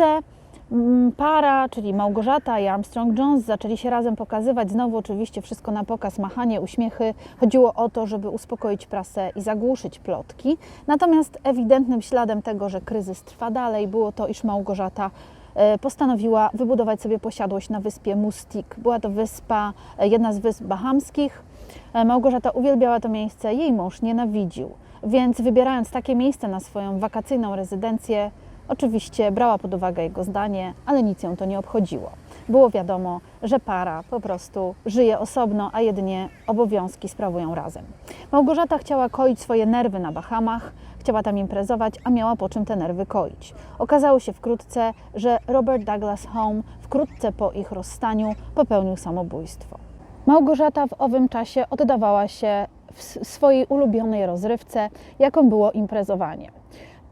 Wkrótce mm, para, czyli Małgorzata i Armstrong Jones, zaczęli się razem pokazywać. Znowu oczywiście wszystko na pokaz, machanie, uśmiechy. Chodziło o to, żeby uspokoić prasę i zagłuszyć plotki. Natomiast ewidentnym śladem tego, że kryzys trwa dalej, było to, iż Małgorzata e, postanowiła wybudować sobie posiadłość na wyspie Mustik. Była to wyspa, e, jedna z wysp bahamskich. E, Małgorzata uwielbiała to miejsce, jej mąż nienawidził. Więc wybierając takie miejsce na swoją wakacyjną rezydencję, oczywiście brała pod uwagę jego zdanie, ale nic ją to nie obchodziło. Było wiadomo, że para po prostu żyje osobno, a jedynie obowiązki sprawują razem. Małgorzata chciała koić swoje nerwy na Bahamach, chciała tam imprezować, a miała po czym te nerwy koić. Okazało się wkrótce, że Robert Douglas Home wkrótce po ich rozstaniu popełnił samobójstwo. Małgorzata w owym czasie oddawała się w swojej ulubionej rozrywce, jaką było imprezowanie.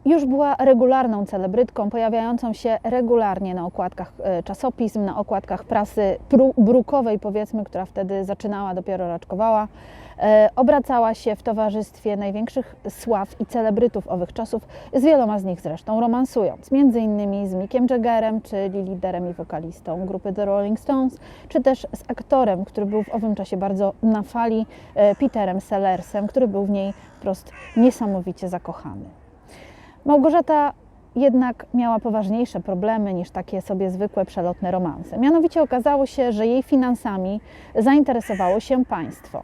Już była regularną celebrytką, pojawiającą się regularnie na okładkach e, czasopism, na okładkach prasy brukowej, powiedzmy, która wtedy zaczynała, dopiero raczkowała. E, Obracała się w towarzystwie największych sław i celebrytów owych czasów, z wieloma z nich zresztą romansując, między innymi z Mickiem Jaggerem, czyli liderem i wokalistą grupy The Rolling Stones, czy też z aktorem, który był w owym czasie bardzo na fali, e, Peterem Sellersem, który był w niej wprost niesamowicie zakochany. Małgorzata jednak miała poważniejsze problemy niż takie sobie zwykłe przelotne romanse. Mianowicie okazało się, że jej finansami zainteresowało się państwo.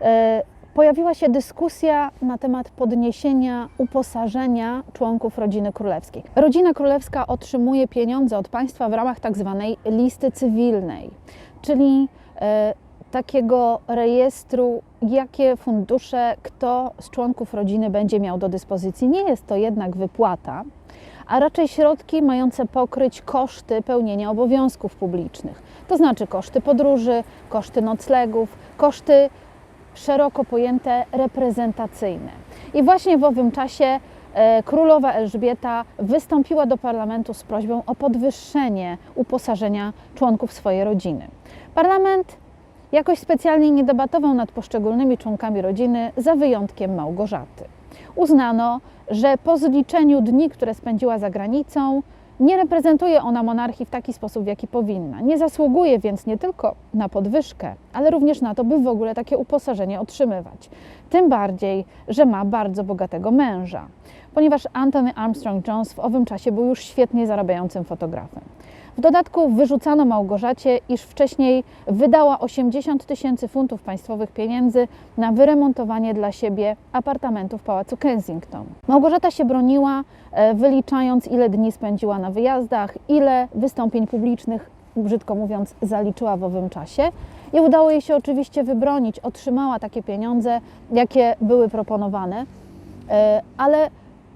E, Pojawiła się dyskusja na temat podniesienia uposażenia członków rodziny królewskiej. Rodzina królewska otrzymuje pieniądze od państwa w ramach tak zwanej listy cywilnej, czyli e, takiego rejestru, jakie fundusze kto z członków rodziny będzie miał do dyspozycji. Nie jest to jednak wypłata, a raczej środki mające pokryć koszty pełnienia obowiązków publicznych. To znaczy koszty podróży, koszty noclegów, koszty szeroko pojęte reprezentacyjne. I właśnie w owym czasie e, królowa Elżbieta wystąpiła do parlamentu z prośbą o podwyższenie uposażenia członków swojej rodziny. Parlament jakoś specjalnie nie debatował nad poszczególnymi członkami rodziny, za wyjątkiem Małgorzaty. Uznano, że po zliczeniu dni, które spędziła za granicą, nie reprezentuje ona monarchii w taki sposób, w jaki powinna. Nie zasługuje więc nie tylko na podwyżkę, ale również na to, by w ogóle takie uposażenie otrzymywać. Tym bardziej, że ma bardzo bogatego męża, ponieważ Anthony Armstrong Jones w owym czasie był już świetnie zarabiającym fotografem. W dodatku wyrzucano Małgorzacie, iż wcześniej wydała 80 tysięcy funtów państwowych pieniędzy na wyremontowanie dla siebie apartamentu w pałacu Kensington. Małgorzata się broniła, e, wyliczając, ile dni spędziła na wyjazdach, ile wystąpień publicznych, brzydko mówiąc, zaliczyła w owym czasie. I udało jej się oczywiście wybronić. Otrzymała takie pieniądze, jakie były proponowane, e, ale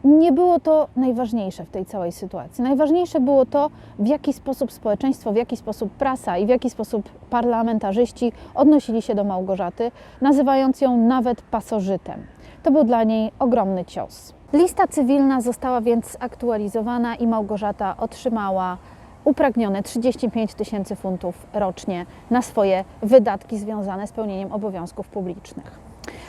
nie było to najważniejsze w tej całej sytuacji. Najważniejsze było to, w jaki sposób społeczeństwo, w jaki sposób prasa i w jaki sposób parlamentarzyści odnosili się do Małgorzaty, nazywając ją nawet pasożytem. To był dla niej ogromny cios. Lista cywilna została więc aktualizowana i Małgorzata otrzymała upragnione 35 tysięcy funtów rocznie na swoje wydatki związane z pełnieniem obowiązków publicznych.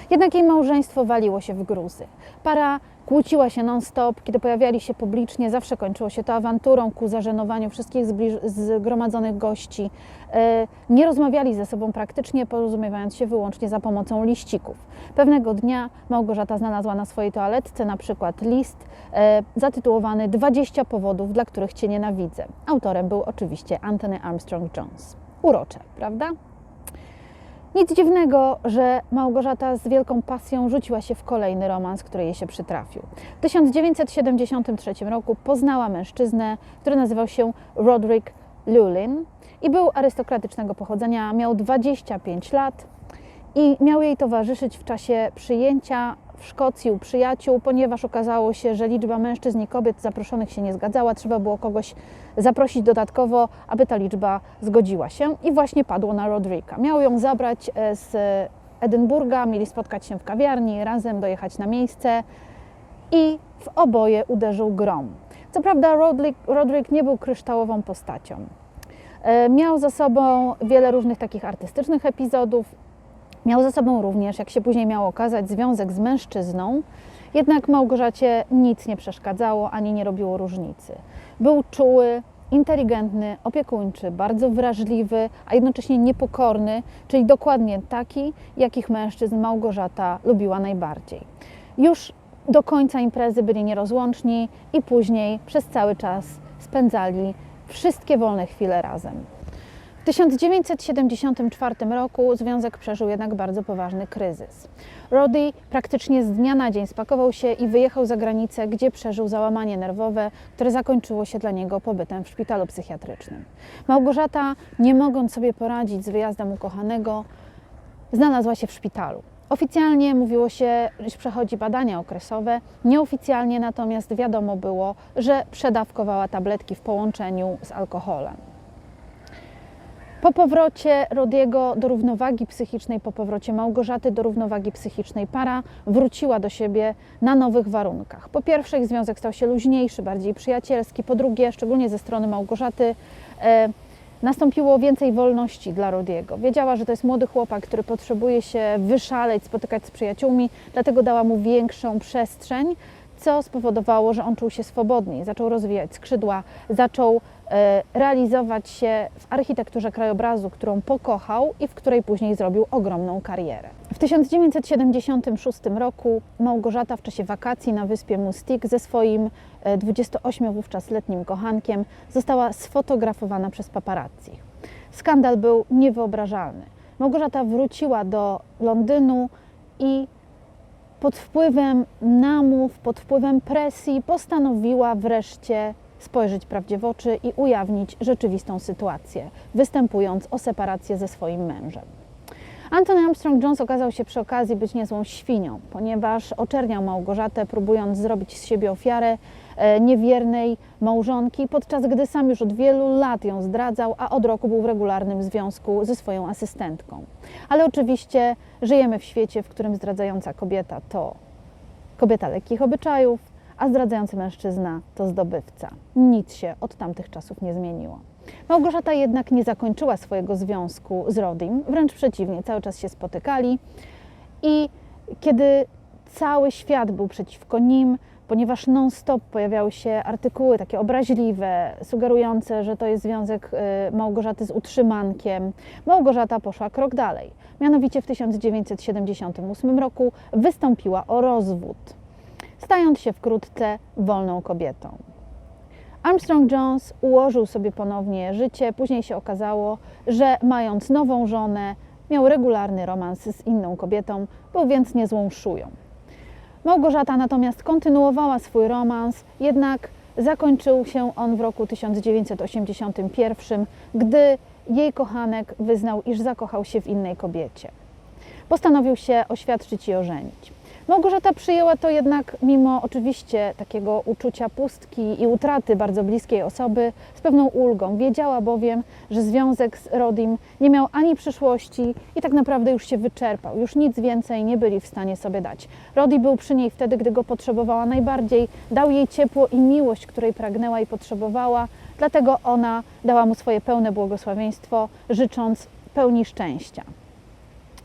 Jednak jej małżeństwo waliło się w gruzy. Para kłóciła się non-stop, kiedy pojawiali się publicznie, zawsze kończyło się to awanturą ku zażenowaniu wszystkich zgromadzonych gości. E, Nie rozmawiali ze sobą praktycznie, porozumiewając się wyłącznie za pomocą liścików. Pewnego dnia Małgorzata znalazła na swojej toaletce na przykład list e, zatytułowany 20 powodów, dla których Cię nienawidzę. Autorem był oczywiście Anthony Armstrong Jones. Urocze, prawda? Nic dziwnego, że Małgorzata z wielką pasją rzuciła się w kolejny romans, który jej się przytrafił. W 1973 roku poznała mężczyznę, który nazywał się Roderick Llewellyn i był arystokratycznego pochodzenia, miał 25 lat i miał jej towarzyszyć w czasie przyjęcia w Szkocji u przyjaciół, ponieważ okazało się, że liczba mężczyzn i kobiet zaproszonych się nie zgadzała, trzeba było kogoś zaprosić dodatkowo, aby ta liczba zgodziła się i właśnie padło na Rodricka. Miał ją zabrać e, z Edynburga, mieli spotkać się w kawiarni, razem dojechać na miejsce i w oboje uderzył grom. Co prawda Roderick nie był kryształową postacią. E, Miał za sobą wiele różnych takich artystycznych epizodów, Miał za sobą również, jak się później miało okazać, związek z mężczyzną Jednak Małgorzacie nic nie przeszkadzało ani nie robiło różnicy. Był czuły, inteligentny, opiekuńczy, bardzo wrażliwy, a jednocześnie niepokorny, czyli dokładnie taki, jakich mężczyzn Małgorzata lubiła najbardziej. Już do końca imprezy byli nierozłączni i później przez cały czas spędzali wszystkie wolne chwile razem. W 1974 roku związek przeżył jednak bardzo poważny kryzys. Roddy praktycznie z dnia na dzień spakował się i wyjechał za granicę, gdzie przeżył załamanie nerwowe, które zakończyło się dla niego pobytem w szpitalu psychiatrycznym. Małgorzata, nie mogąc sobie poradzić z wyjazdem ukochanego, znalazła się w szpitalu. Oficjalnie mówiło się, że przechodzi badania okresowe, nieoficjalnie natomiast wiadomo było, że przedawkowała tabletki w połączeniu z alkoholem. Po powrocie Rodiego do równowagi psychicznej, po powrocie Małgorzaty do równowagi psychicznej, para wróciła do siebie na nowych warunkach. Po pierwsze, ich związek stał się luźniejszy, bardziej przyjacielski. Po drugie, szczególnie ze strony Małgorzaty, e, nastąpiło więcej wolności dla Rodiego. Wiedziała, że to jest młody chłopak, który potrzebuje się wyszaleć, spotykać z przyjaciółmi, dlatego dała mu większą przestrzeń, co spowodowało, że on czuł się swobodniej, zaczął rozwijać skrzydła, zaczął e, realizować się w architekturze krajobrazu, którą pokochał i w której później zrobił ogromną karierę. W 1976 roku Małgorzata w czasie wakacji na wyspie Mustik ze swoim e, 28 wówczas letnim kochankiem została sfotografowana przez paparazzi. Skandal był niewyobrażalny. Małgorzata wróciła do Londynu i pod wpływem namów, pod wpływem presji postanowiła wreszcie spojrzeć prawdzie w oczy i ujawnić rzeczywistą sytuację, występując o separację ze swoim mężem. Anthony Armstrong Jones okazał się przy okazji być niezłą świnią, ponieważ oczerniał Małgorzatę, próbując zrobić z siebie ofiarę e, niewiernej małżonki, podczas gdy sam już od wielu lat ją zdradzał, a od roku był w regularnym związku ze swoją asystentką. Ale oczywiście żyjemy w świecie, w którym zdradzająca kobieta to kobieta lekkich obyczajów, a zdradzający mężczyzna to zdobywca. Nic się od tamtych czasów nie zmieniło. Małgorzata jednak nie zakończyła swojego związku z Rodim, wręcz przeciwnie, cały czas się spotykali i kiedy cały świat był przeciwko nim, ponieważ non-stop pojawiały się artykuły takie obraźliwe, sugerujące, że to jest związek y, Małgorzaty z utrzymankiem, Małgorzata poszła krok dalej. Mianowicie w 1978 roku wystąpiła o rozwód, stając się wkrótce wolną kobietą. Armstrong Jones ułożył sobie ponownie życie. Później się okazało, że mając nową żonę, miał regularny romans z inną kobietą, był więc niezłą szują. Małgorzata natomiast kontynuowała swój romans, jednak zakończył się on w roku 1981, gdy jej kochanek wyznał, iż zakochał się w innej kobiecie. Postanowił się oświadczyć i ożenić. Małgorzata przyjęła to jednak, mimo oczywiście takiego uczucia pustki i utraty bardzo bliskiej osoby, z pewną ulgą. Wiedziała bowiem, że związek z Rodim nie miał ani przyszłości i tak naprawdę już się wyczerpał. Już nic więcej nie byli w stanie sobie dać. Rodi był przy niej wtedy, gdy go potrzebowała najbardziej, dał jej ciepło i miłość, której pragnęła i potrzebowała, dlatego ona dała mu swoje pełne błogosławieństwo, życząc pełni szczęścia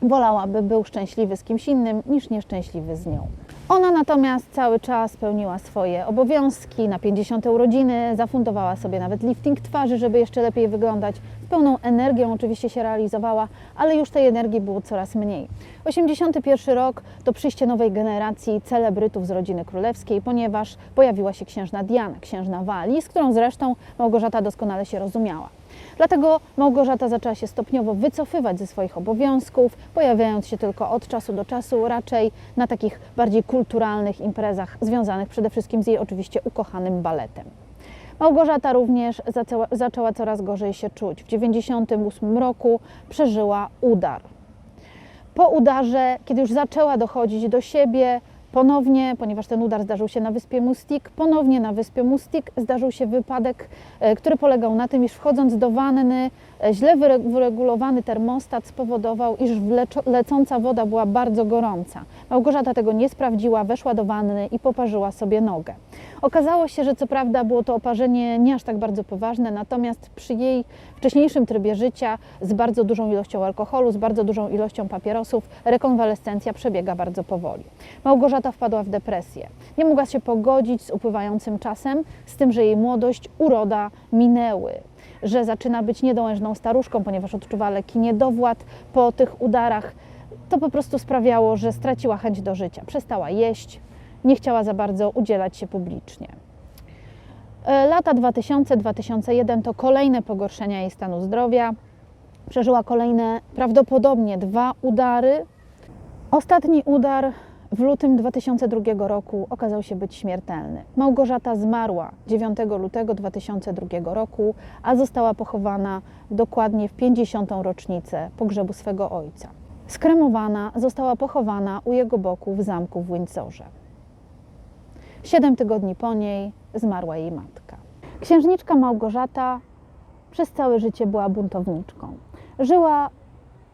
wolałaby był szczęśliwy z kimś innym niż nieszczęśliwy z nią. Ona natomiast cały czas pełniła swoje obowiązki. Na 50 urodziny zafundowała sobie nawet lifting twarzy, żeby jeszcze lepiej wyglądać. Z pełną energią oczywiście się realizowała, ale już tej energii było coraz mniej. 81 rok to przyjście nowej generacji celebrytów z rodziny królewskiej, ponieważ pojawiła się księżna Diana, księżna Walii, z którą zresztą Małgorzata doskonale się rozumiała. Dlatego Małgorzata zaczęła się stopniowo wycofywać ze swoich obowiązków, pojawiając się tylko od czasu do czasu, raczej na takich bardziej kulturalnych imprezach, związanych przede wszystkim z jej oczywiście ukochanym baletem. Małgorzata również zaczęła, zaczęła coraz gorzej się czuć. W 1998 roku przeżyła udar. Po udarze, kiedy już zaczęła dochodzić do siebie, Ponownie, ponieważ ten udar zdarzył się na wyspie Mustik, ponownie na wyspie Mustik zdarzył się wypadek, e, który polegał na tym, iż wchodząc do wanny, e, źle wyre- wyregulowany termostat spowodował, iż lecąca woda była bardzo gorąca. Małgorzata tego nie sprawdziła, weszła do wanny i poparzyła sobie nogę. Okazało się, że co prawda było to oparzenie nie aż tak bardzo poważne, natomiast przy jej wcześniejszym trybie życia z bardzo dużą ilością alkoholu, z bardzo dużą ilością papierosów, rekonwalescencja przebiega bardzo powoli. Małgorzata wpadła w depresję. Nie mogła się pogodzić z upływającym czasem, z tym, że jej młodość, uroda minęły że zaczyna być niedołężną staruszką, ponieważ odczuwa lekki niedowład po tych udarach. To po prostu sprawiało, że straciła chęć do życia. Przestała jeść, nie chciała za bardzo udzielać się publicznie. E, Lata 2000-2001 to kolejne pogorszenia jej stanu zdrowia. Przeżyła kolejne prawdopodobnie dwa udary. Ostatni udar w lutym 2002 roku okazał się być śmiertelny. Małgorzata zmarła 9 lutego 2002 roku, a została pochowana dokładnie w 50. rocznicę pogrzebu swego ojca. Skremowana została pochowana u jego boku w zamku w Windsorze. Siedem tygodni po niej zmarła jej matka. Księżniczka Małgorzata przez całe życie była buntowniczką. Żyła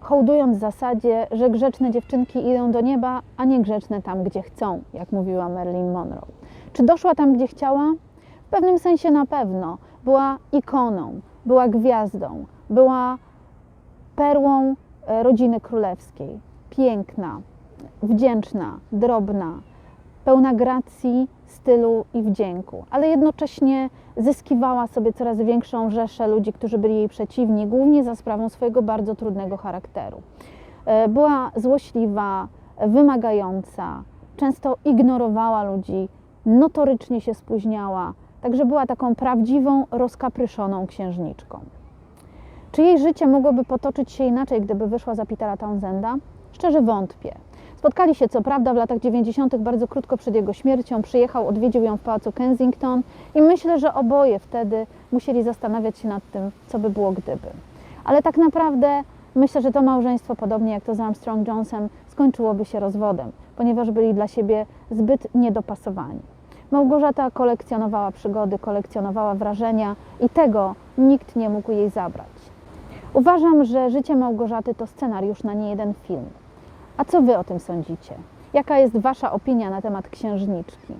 hołdując zasadzie, że grzeczne dziewczynki idą do nieba, a niegrzeczne tam, gdzie chcą, jak mówiła Marilyn Monroe. Czy doszła tam, gdzie chciała? W pewnym sensie na pewno. Była ikoną, była gwiazdą, była perłą rodziny królewskiej. Piękna, wdzięczna, drobna, pełna gracji, stylu i wdzięku, ale jednocześnie zyskiwała sobie coraz większą rzeszę ludzi, którzy byli jej przeciwni, głównie za sprawą swojego bardzo trudnego charakteru. E, Była złośliwa, wymagająca, często ignorowała ludzi, notorycznie się spóźniała, także była taką prawdziwą, rozkapryszoną księżniczką. Czy jej życie mogłoby potoczyć się inaczej, gdyby wyszła za Petera Townsenda? Szczerze wątpię. Spotkali się co prawda w latach 90. bardzo krótko przed jego śmiercią. Przyjechał, odwiedził ją w pałacu Kensington i myślę, że oboje wtedy musieli zastanawiać się nad tym, co by było gdyby. Ale tak naprawdę myślę, że to małżeństwo, podobnie jak to z Armstrong Jonesem, skończyłoby się rozwodem, ponieważ byli dla siebie zbyt niedopasowani. Małgorzata kolekcjonowała przygody, kolekcjonowała wrażenia i tego nikt nie mógł jej zabrać. Uważam, że życie Małgorzaty to scenariusz na niejeden film. A co wy o tym sądzicie? Jaka jest wasza opinia na temat księżniczki?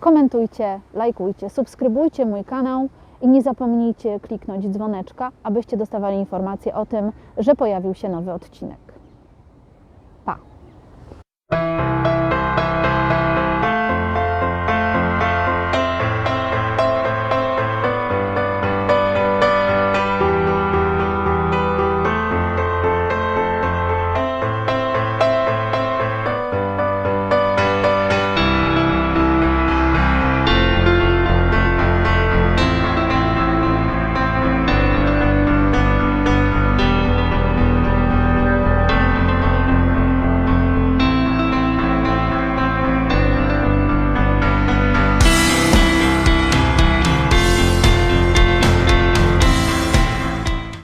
Komentujcie, lajkujcie, subskrybujcie mój kanał i nie zapomnijcie kliknąć dzwoneczka, abyście dostawali informacje o tym, że pojawił się nowy odcinek. Pa!